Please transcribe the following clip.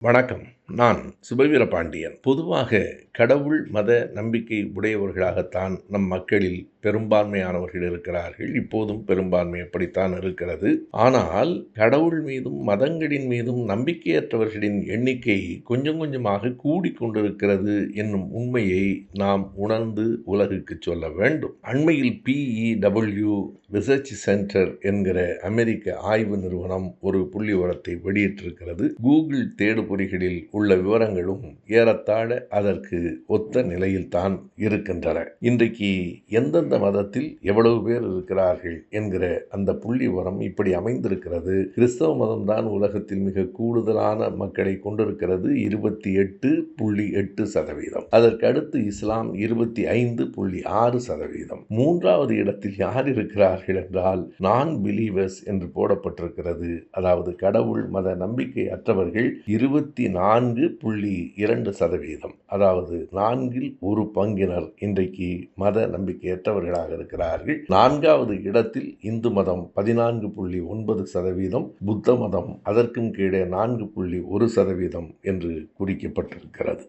வணக்கம். நான் சுபவீர பாண்டியன் பொதுவாக கடவுள் மத நம்பிக்கை உடையவர்களாகத்தான் நம் மக்களில் பெரும்பான்மையானவர்கள் இருக்கிறார்கள். இப்போதும் பெரும்பான்மை அப்படித்தான் இருக்கிறது. ஆனால் கடவுள் மீதும் மதங்களின் மீதும் நம்பிக்கையற்றவர்களின் எண்ணிக்கை கொஞ்சம் கொஞ்சமாக கூடிக்கொண்டிருக்கிறது என்னும் உண்மையை நாம் உணர்ந்து உலகுக்கு சொல்ல வேண்டும். அண்மையில் பிஇ டபிள்யூ ரிசர்ச் சென்டர் என்கிற அமெரிக்க ஆய்வு நிறுவனம் ஒரு புள்ளி உரத்தை வெளியிட்டிருக்கிறது. கூகுள் தேடுபொறிகளில் உள்ள விவரங்களும் ஏறத்தாழ அதற்கு ஒத்த நிலையில்தான் இருக்கின்றன. இன்றைக்கு எந்தெந்த மதத்தில் எவ்வளவு பேர் இருக்கிறார்கள் என்கிற அந்த புள்ளி உரம் இப்படி அமைந்திருக்கிறது. கிறிஸ்தவ மதம்தான் உலகத்தில் மிக கூடுதலான மக்களை கொண்டிருக்கிறது. இருபத்தி எட்டு புள்ளி எட்டு சதவீதம். அதற்கு அடுத்து இஸ்லாம் இருபத்தி ஐந்து புள்ளி ஆறு சதவீதம். மூன்றாவது இடத்தில் யார் இருக்கிறார்கள் என்றால் நான் பிலீவர்ஸ் என்று போடப்பட்டிருக்கிறது. அதாவது கடவுள் மத நம்பிக்கை அற்றவர்கள் இருபத்தி நான்கு புள்ளி இரண்டு சதவீதம். அதாவது நான்கில் ஒரு பங்கினர் இன்றைக்கு மத நம்பிக்கையற்றவர்களாக இருக்கிறார்கள். நான்காவது இடத்தில் இந்து மதம் பதினான்கு புள்ளி ஒன்பது சதவீதம் புத்த மதம் அதற்கும் கீழே நான்கு புள்ளி ஒரு சதவீதம் என்று குறிக்கப்பட்டிருக்கிறது.